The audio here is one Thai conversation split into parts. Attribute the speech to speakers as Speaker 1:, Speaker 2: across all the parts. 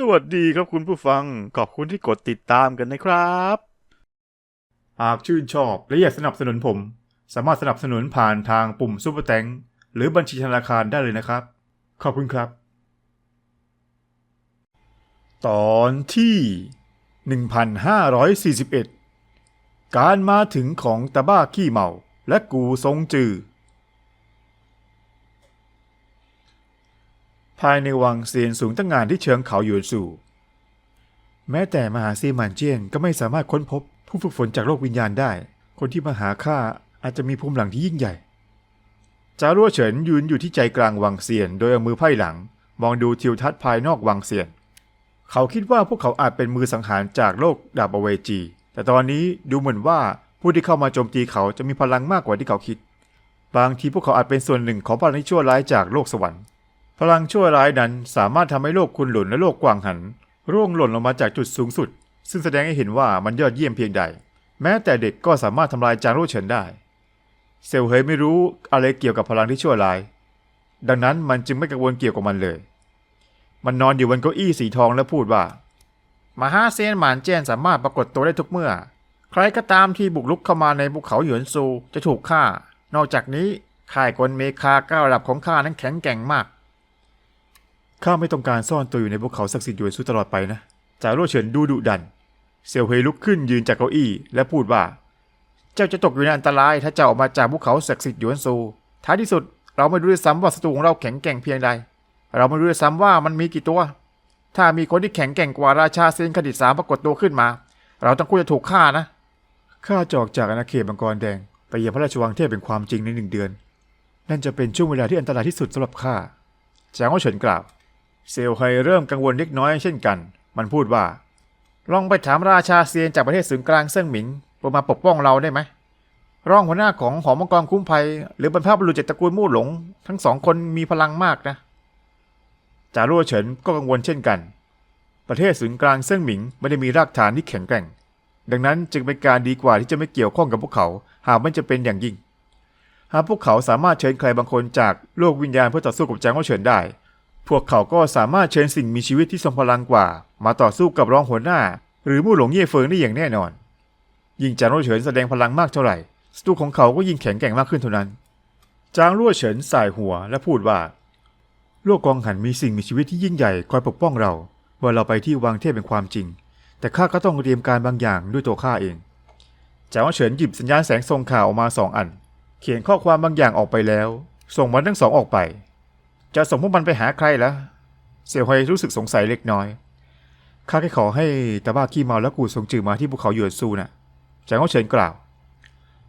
Speaker 1: สวัสดีครับคุณผู้ฟัง ขอบคุณที่กดติดตามกันนะครับ
Speaker 2: หากชื่นชอบและอยากสนับสนุนผม สามารถสนับสนุนผ่านทางปุ่มซุปเปอร์แตงหรือบัญชีธนาคารได้เลยนะครับ ขอบคุณครับ ตอนที่ 1541 การมาถึงของตาบ้าขี้เมาและกูทรงจือ ภายในวังเซียนสูงตั้งงานที่เชิงเขาหยวนสู่ แม้แต่มหาซีหมันเจียนก็ไม่สามารถค้นพบผู้ฝึกฝนจากโลกวิญญาณได้ คนที่มาหาข้าอาจจะมีภูมิหลังที่ยิ่งใหญ่จารั่วเฉินยืนอยู่ที่ใจกลางวังเซียน โดยเอามือไพ่หลัง มองดูทิวทัศน์ภายนอกวังเซียน เขาคิดว่าพวกเขาอาจเป็นมือสังหารจากโลกดาบอเวจี แต่ตอนนี้ดูเหมือนว่าผู้ที่เข้ามาโจมตีเขาจะมีพลังมากกว่าที่เขาคิด บางทีพวกเขาอาจเป็นส่วนหนึ่งของพลังที่ชั่วร้ายจากโลกสวรรค์ พลังชั่วร้ายนั้นสามารถทำให้โลกคุณหลุนและโลกกวางหัน ร่วงหล่นลงมาจากจุดสูงสุด ซึ่งแสดงให้เห็นว่ามันยอดเยี่ยมเพียงใด แม้แต่เด็กก็สามารถทำลายจางโร่เฉินได้ เซลเฮยไม่รู้อะไรเกี่ยวกับพลังที่ชั่วร้าย ดังนั้นมันจึงไม่กังวลเกี่ยวกับมันเลย มันนอนอยู่บนเก้าอี้สีทองและพูดว่ามหาเซียนหมานเจียนสามารถปรากฏตัวได้ทุกเมื่อ ใครก็ตามที่บุกรุกเข้ามาในภูเขาหยวนซูจะถูกฆ่า นอกจากนี้ค่ายกลเมคาก้าระดับของข้านั้นแข็งแกร่งมาก ข้าไม่ต้องการซ่อนตัวอยู่ในภูเขาศักดิ์สิทธิ์หยวนซูตลอดไปนะจ่าโร่เฉินดูดุดัน เซลเฮยลุกขึ้นยืนจากเก้าอี้และพูดว่า เจ้าจะตกอยู่ในอันตราย ถ้าเจ้าออกมาจากภูเขาศักดิ์สิทธิ์หยวนซูท้ายที่สุด เราไม่รู้ด้วยซ้ำว่าศัตรูของเราแข็งแกร่งเพียงใด เราไม่รู้ด้วยซ้ำว่ามันมีกี่ตัว ถ้ามีคนที่แข็งแกร่งกว่าราชาเซนคดิตสามปรากฏตัวขึ้นมา เราต้องควรจะถูกฆ่านะข้าจอกจากอาณาเขตมังกรแดงไปยังพระราชวังเทพเป็นความจริงในหนึ่งเดือน นั่นจะเป็นช่วงเวลาที่อันตรายที่สุดสำหรับข้าจางโอเฉินกล่าว เซลไฮเริ่มกังวลเล็กน้อยเช่นกัน มันพูดว่า ลองไปถามราชาเซียนจากประเทศศูนย์กลางเซิ่งหมิงเพื่อมาปกป้องเราได้ไหมรองหัวหน้าของหอมังกรคุ้มภัย หรือบรรพบุรุษเจตระกูลมู่หลง ทั้งสองคนมีพลังมากนะจารั่วเฉินก็กังวลเช่นกัน ประเทศศูนย์กลางเซิ่งหมิงไม่ได้มีรากฐานที่แข็งแกร่ง ดังนั้นจึงเป็นการดีกว่าที่จะไม่เกี่ยวข้องกับพวกเขา หากไม่จะเป็นอย่างยิ่ง หากพวกเขาสามารถเชิญใครบางคนจากโลกวิญญาณเพื่อต่อสู้กับจางโอเฉินได้ พวกเขาก็สามารถเชิญสิ่งมีชีวิตที่ทรงพลังกว่า มาต่อสู้กับรองหัวหน้า หรือมู่หลงเย่เฟิงได้อย่างแน่นอน ยิ่งจางรั่วเฉินแสดงพลังมากเท่าไหร่ศัตรูของเขาก็ยิ่งแข็งแกร่งมากขึ้นเท่านั้นจางรั่วเฉินสายหัวและพูดว่า โลกกองหันมีสิ่งมีชีวิตที่ยิ่งใหญ่คอยปกป้องเราเมื่อเราไปที่วังเทพเป็นความจริง แต่ข้าก็ต้องเตรียมการบางอย่างด้วยตัวข้าเองจางร่วเฉินหยิบสัญญาณแสงส่งข่าวออกมาสองอัน เขียนข้อความบางอย่างออกไปแล้ว ส่งมันทั้งสองออกไป จะส่งพวกมันไปหาใครล่ะเสี่ยวไฮรู้สึกสงสัยเล็กน้อยข้าแค่ขอให้ตาบ้าขี้เมาและกูทรงจือมาที่ภูเขาหยวนซูน่ะจางเฉินกล่าว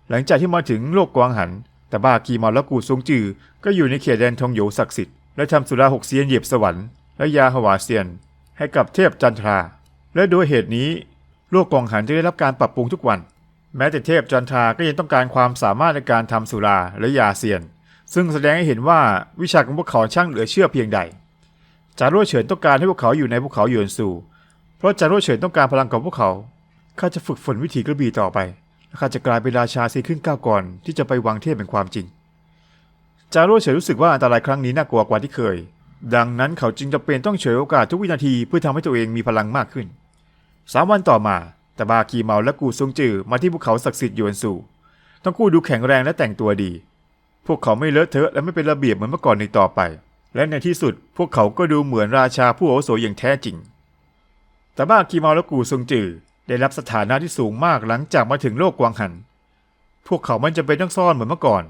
Speaker 2: หลังจากที่มาถึงโลกกวางหันตาบ้าขี้เมาและกูทรงจือก็อยู่ในเขตแดนทองโหยศักดิ์สิทธิ์และทำสุราหกเซียนเหยียบสวรรค์และยาหวาเซียน ให้กับเทพจันทรา และโดยเหตุนี้โลกกวางหันจะได้รับการปรับปรุงทุกวัน แม้แต่เทพจันทราก็ยังต้องการความสามารถในการทำสุราและยาเซียน ซึ่งแสดงให้เห็นว่าวิชาของพวกเขาช่างเหลือเชื่อเพียงใด จารั่เฉินต้องการให้พวกเขาอยู่ในภูเขาหยวนซูเพราะจารั่เฉินต้องการพลังของพวกเขา ข้าจะฝึกฝนวิถีกระบี่ต่อไป และข้าจะกลายเป็นราชาซีขึ้นก้าวก่อน ที่จะไปวังเทพเป็นความจริง จารั่เฉินรู้สึกว่าอันตรายครั้งนี้น่ากลัวกว่าที่เคย ดังนั้นเขาจึงจำเป็นต้องเฉยโอกาสทุกวินาทีเพื่อทำให้ตัวเองมีพลังมากขึ้น สามวันต่อมาตาบาคีเมาและกูซงจือมาที่ภูเขาศักดิ์สิทธิ์หยวนซูทั้งคู่ดูแข็งแรงและแต่งตัวดี พวกเขาไม่เลอะเทอะและไม่เป็นระเบียบเหมือนเมื่อก่อนในต่อไป และในที่สุดพวกเขาก็ดูเหมือนราชาผู้อาวุโสอย่างแท้จริง แต่บ้าคีเมาและกูซงจือได้รับสถานะที่สูงมากหลังจากมาถึงโลกกวางหัน พวกเขาไม่จำเป็นต้องซ่อนเหมือนเมื่อก่อน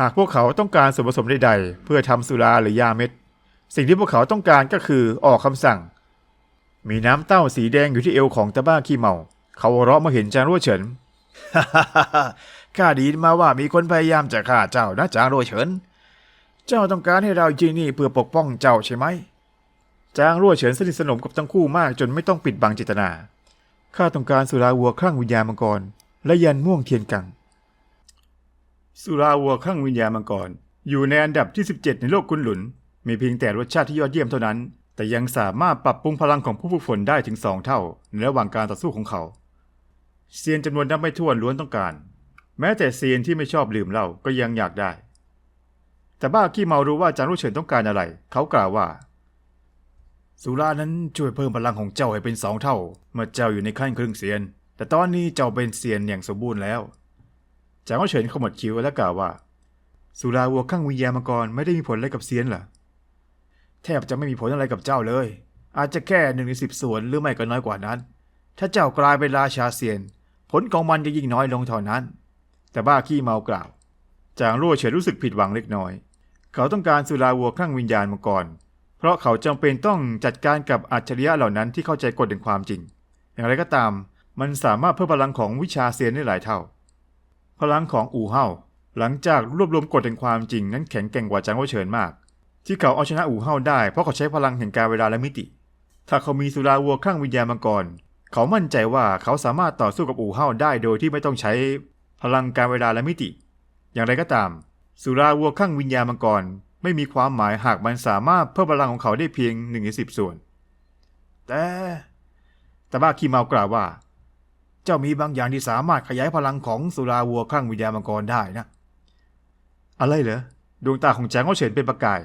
Speaker 2: หากพวกเขาต้องการส่วนผสมใดๆ เพื่อทำสุราหรือยาเม็ด สิ่งที่พวกเขาต้องการก็คือออกคำสั่ง มีน้ำเต้าสีแดงอยู่ที่เอวของตาบ้าขี้เมา เขาเราะมาเห็นจางรั่วเฉิน ข้าดีมาว่ามีคนพยายามจะฆ่าเจ้านะจางรั่วเฉิน เจ้าต้องการให้เราจริงนี่เพื่อปกป้องเจ้าใช่ไหม จางรั่วเฉินสนิทสนมกับทั้งคู่มากจนไม่ต้องปิดบังเจตนา ข้าต้องการสุราวัวครั่งวิญญาณมังกร และยันม่วงเทียนกัง สุราวัวครั่งวิญญาณมังกร อยู่ในอันดับที่ 17 ในโลกกุนหลุน มีเพียงแต่รสชาติที่ยอดเยี่ยมเท่านั้น แต่ยังสามารถปรับปรุงพลังของผู้ฝึกฝนได้ถึงสองเท่า ในระหว่างการต่อสู้ของเขาเซียนจำนวนนับไม่ถ้วนล้วนต้องการ แม้แต่เซียนที่ไม่ชอบดื่มเหล้าก็ยังอยากได้ แต่บ้าขี้เมารู้ว่าจางรุ่เฉินต้องการอะไร เขากล่าวว่า สุรานั้นช่วยเพิ่มพลังของเจ้าให้เป็นสองเท่า เมื่อเจ้าอยู่ในขั้นครึ่งเซียน แต่ตอนนี้เจ้าเป็นเซียนอย่างสมบูรณ์แล้วจางก็เฉินขมวดคิ้วและกล่าวว่า สุราวัวข้างวิญญาณมังกรไม่ได้มีผลอะไรกับเซียนหรอแทบจะไม่มีผลอะไรกับเจ้าเลย อาจจะแค่หนึ่งในสิบส่วนหรือไม่ก็น้อยกว่านั้น ถ้าเจ้ากลายเป็นราชาเซียน ผลของมันจะยิ่งน้อยลงเท่านั้น แต่บ้าขี้เมากล่าวจางรั่วเฉินรู้สึกผิดหวังเล็กน้อย เขาต้องการสุราวัวข้างวิญญาณมังกรเพราะเขาจำเป็นต้องจัดการกับอัจฉริยะเหล่านั้นที่เข้าใจกฎแห่งความจริง อย่างไรก็ตาม มันสามารถเพิ่มพลังของวิชาเซียนได้หลายเท่า พลังของอู่เฮาหลังจากรวบรวมกฎแห่งความจริง นั้นแข็งแกร่งกว่าจางว่าเฉินมาก ที่เขาเอาชนะอู่เฮาได้เพราะเขาใช้พลังแห่งการเวลาและมิติ ถ้าเขามีสุราวัวข้างวิญญาณมังกรเขามั่นใจว่าเขาสามารถต่อสู้กับอู่เฮาได้โดยที่ไม่ต้องใช้ พลังการเวลาและมิติ อย่างไรก็ตาม สุราวัวข้างวิญญาณมังกรไม่มีความหมายหากมันสามารถเพิ่มพลังของเขาได้เพียงหนึ่งในสิบส่วน แต่ต่บ้าคีเมากล่าวว่า เจ้ามีบางอย่างที่สามารถขยายพลังของสุราวัวข้างวิญญาณมังกรได้นะ อะไรเหรอดวงตาของแจงก็เฉินเป็นประกาย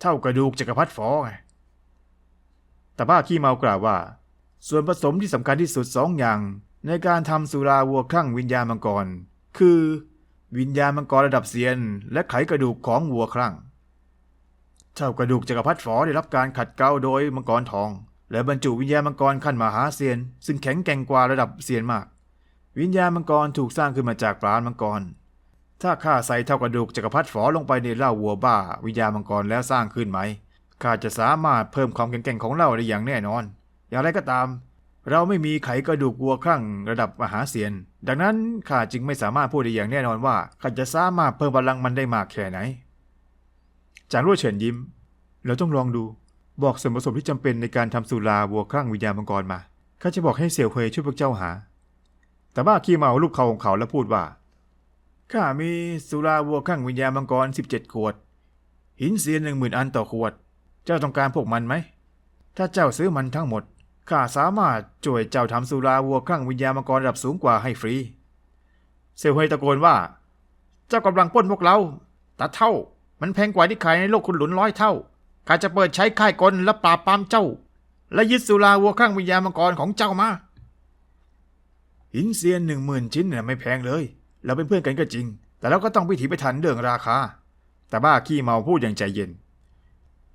Speaker 2: เท่ากระดูกจักรพรรดิฟอไงต่บ้าขี้เมากล่าวว่า ส่วนผสมที่สำคัญที่สุดสองอย่าง ในการทำสุราวัวคลั่งวิญญาณมังกร คือ วิญญาณมังกรระดับเซียน และไขกระดูกของวัวคลั่งเท่ากระดูกจักรพรรดิฝอได้รับการขัดเกลาโดยมังกรทอง และบรรจุวิญญาณมังกรขั้นมหาเซียน ซึ่งแข็งแกร่งกว่าระดับเซียนมาก วิญญาณมังกรถูกสร้างขึ้นมาจากปราณมังกร ถ้าข้าใส่เท่ากระดูกจักรพรรดิฝอลงไปในเหล้าวัวบ้า วิญญาณมังกรแล้วสร้างขึ้นไหมข้าจะสามารถเพิ่มความแข็งแกร่งของเหล้าได้อย่างแน่นอน อย่างไรก็ตาม เราไม่มีไขกระดูกวัวครั่งระดับมหาเซียน ดังนั้นข้าจึงไม่สามารถพูดได้อย่างแน่นอนว่าข้าจะสามารถเพิ่มพลังมันได้มากแค่ไหน จางรั่วเฉินยิ้ม เราต้องลองดู บอกส่วนผสมที่จำเป็นในการทำสุราวัวครั่งวิญญาณมังกรมา ข้าจะบอกให้เสี่ยวเฮยช่วยพวกเจ้าหา แต่บ้าขี้เมาลูกเขาของเขาแล้วพูดว่า ข้ามีสุราวัวข้างวิญญาณมังกร 17 ขวด หินเสียนหนึ่งหมื่นอันต่อขวด เจ้าต้องการพวกมันไหม ถ้าเจ้าซื้อมันทั้งหมด ข้าสามารถช่วยเจ้าทำสุราวัวข้างวิญญาณมังกรระดับสูงกว่าให้ฟรี เซลเฮยตะโกนว่า เจ้ากำลังป้นพวกเราตาเท่า มันแพงกว่าที่ขายในโลกคุณหลุนร้อยเท่าข้าจะเปิดใช้ค่ายกลและปราบปรามเจ้า และยึดสุราวัวข้างวิญญาณมังกรของเจ้ามาหินเซียนหนึ่งหมื่นชิ้นเนี่ยไม่แพงเลย เราเป็นเพื่อนกันก็จริง แต่เราก็ต้องพิถีพิถันเรื่องราคา แต่บ้าขี้เมาพูดอย่างใจเย็น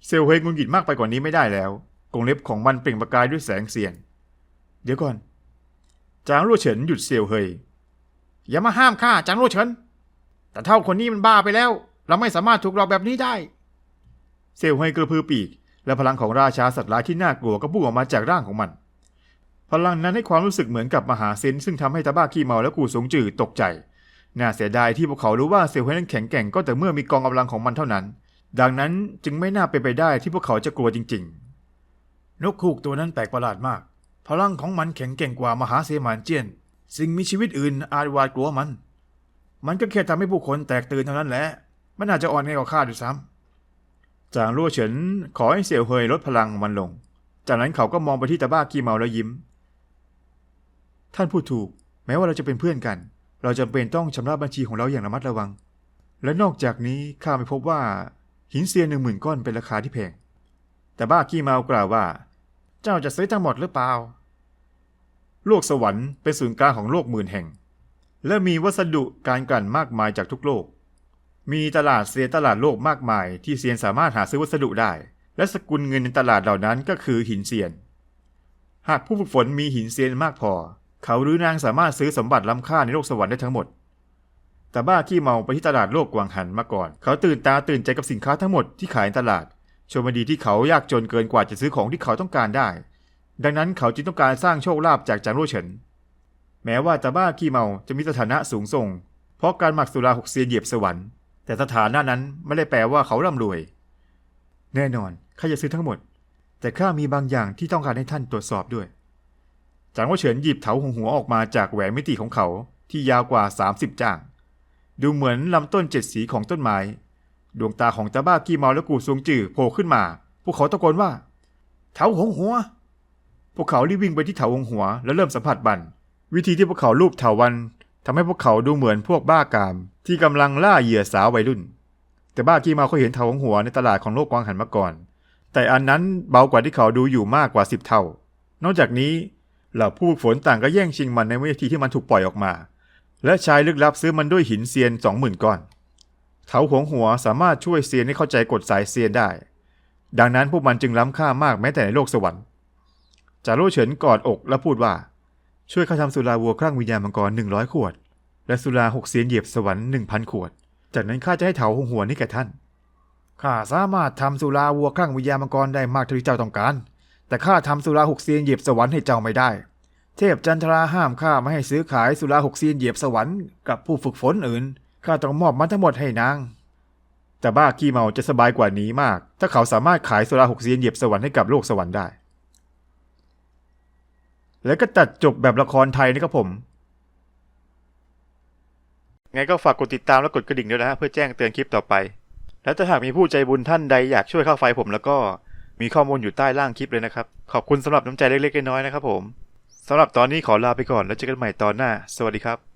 Speaker 2: เซลเฮงงุนหงิดมากไปกว่านี้ไม่ได้แล้ว กรงเล็บของมันเปล่งประกายด้วยแสงเสียง เดี๋ยวก่อน จางรั่วเฉินหยุดเซลเฮยอย่ามาห้ามข้าจางรั่วเฉินแต่เท่าคนนี้มันบ้าไปแล้ว เราไม่สามารถถูกหลอกแบบนี้ได้ เซลเฮยกระพือปีก และพลังของราชาสัตว์ร้ายที่น่ากลัวก็พุ่งออกมาจากร่างของมัน พลังนั้นให้ความรู้สึกเหมือนกับมหาเซนซึ่งทำให้ตาบ้าขี้เมาและกูสงจืดตกใจน่าเสียดายที่พวกเขารู้ว่าเซลเฮยนั้นแข็งแกร่งก็แต่เมื่อมีกองกำลังของมันเท่านั้น ดังนั้นจึงไม่น่าเป็นไปได้ที่พวกเขาจะกลัวจริง ๆ นกคูกตัวนั้นแปลกประหลาดมาก พลังของมันแข็งแกร่งกว่ามหาเซมานเจียน สิ่งมีชีวิตอื่นอาจหวาดกลัวมัน มันก็แค่ทำให้ผู้คนแตกตื่นเท่านั้นแหละ มันอาจจะอ่อนแอกว่าข้าด้วยซ้ำจางรั่วเฉินขอให้เสี่ยวเฮยลดพลังมันลง จากนั้นเขาก็มองไปที่ตาบ้าขี้เมาแล้วยิ้ม ท่านพูดถูก แม้ว่าเราจะเป็นเพื่อนกัน เราจำเป็นต้องชำระบัญชีของเราอย่างระมัดระวัง และนอกจากนี้ข้าไม่พบว่าหินเซียนหนึ่งหมื่นก้อนเป็นราคาที่แพง แต่บ้าขี้เมากล่าวว่า เจ้าจะซื้อทั้งหมดหรือเปล่า โลกสวรรค์เป็นศูนย์กลางของโลกหมื่นแห่ง และมีวัสดุการกลั่นมากมายจากทุกโลก มีตลาดเซียนตลาดโลกมากมาย ที่เซียนสามารถหาซื้อวัสดุได้ และสกุลเงินในตลาดเหล่านั้นก็คือหินเซียน หากผู้ฝึกฝนมีหินเซียนมากพอ เขาหรือนางสามารถซื้อสมบัติล้ำค่าในโลกสวรรค์ได้ทั้งหมดแต่บ้าขี้เมาไปที่ตลาดโลกกวางหันมาก่อน เขาตื่นตาตื่นใจกับสินค้าทั้งหมดที่ขายในตลาด ชมดีที่เขายากจนเกินกว่าจะซื้อของที่เขาต้องการได้ ดังนั้นเขาจึงต้องการสร้างโชคลาภจากจางโร่เฉิน แม้ว่าตาบ้าขี้เมาจะมีสถานะสูงส่ง เพราะการหมักสุราหกเซียนเหยียบสวรรค์ แต่สถานะนั้นไม่ได้แปลว่าเขาร่ำรวย แน่นอนข้าจะซื้อทั้งหมด แต่ข้ามีบางอย่างที่ต้องการให้ท่านตรวจสอบด้วย จางว่เฉินหยิบเถาหงหัวออกมาจากแหวนมิติของเขาที่ยาวกว่า 30จ่าง ดูเหมือนลำต้นเจ็ดสีของต้นไม้ ดวงตาของตาบ้ากี้เมาและกูซวงจื่อโผล่ขึ้นมา พวกเขาตะโกนว่า เถาหงหัว พวกเขารีบวิ่งไปที่เถาหงหัว แล้วเริ่มสัมผัสบัน วิธีที่พวกเขาลูบเถาวันทำให้พวกเขาดูเหมือนพวกบ้ากาม ที่กำลังล่าเหยื่อสาววัยรุ่น แต่บ้ากี้เมาเขาเห็นเถาหงหัวในตลาดของโลกกวางหันมาก่อน แต่อันนั้นเบากว่าที่เขาดูอยู่มากกว่าสิบเท่า นอกจากนี้เหล่าผู้ฝึกฝนต่างก็แย่งชิงมันในวินาทีที่มันถูกปล่อยออกมา และชายลึกลับซื้อมันด้วยหินเซียนสองหมื่นก้อน เถาหวงหัวสามารถช่วยเซียนให้เข้าใจกฎสายเซียนได้ ดังนั้นพวกมันจึงล้ำค่ามากแม้แต่ในโลกสวรรค์จาโร่เฉินกอดอกและพูดว่า ช่วยข้าทำสุราวัวครั่งวิญญาณมังกรหนึ่งร้อยขวด และสุราหกเซียนเหยียบสวรรค์หนึ่งพันขวด จากนั้นข้าจะให้เถาหงหัวนี่แก่ท่านข้าสามารถทำสุราวัวครั่งวิญญาณมังกรได้มากเท่าที่เจ้าต้องการ แต่ข้าทำสุราหกเซียนเหยียบสวรรค์ให้เจ้าไม่ได้ เทพจันทราห้ามข้าไม่ให้ซื้อขายสุราหกเซียนเหยียบสวรรค์กับผู้ฝึกฝนอื่น ข้าต้องมอบมันทั้งหมดให้นาง แต่บ้าขี้เมาจะสบายกว่านี้มาก ถ้าเขาสามารถขายสุราหกเซียนเหยียบสวรรค์ให้กับโลกสวรรค์ได้ แล้วก็ตัดจบแบบละครไทยนะครับผม
Speaker 1: ไงก็ฝากกดติดตามและกดกระดิ่งด้วยนะฮะเพื่อแจ้งเตือนคลิปต่อไป และถ้าหากมีผู้ใจบุญท่านใดอยากช่วยเข้าไฟผมแล้วก็มีข้อมูลอยู่ใต้ล่างคลิปเลยนะครับ ขอบคุณสำหรับน้ำใจเล็กๆน้อยๆนะครับผมสำหรับตอนนี้ขอลาไปก่อนแล้วเจอกันใหม่ตอนหน้า สวัสดีครับ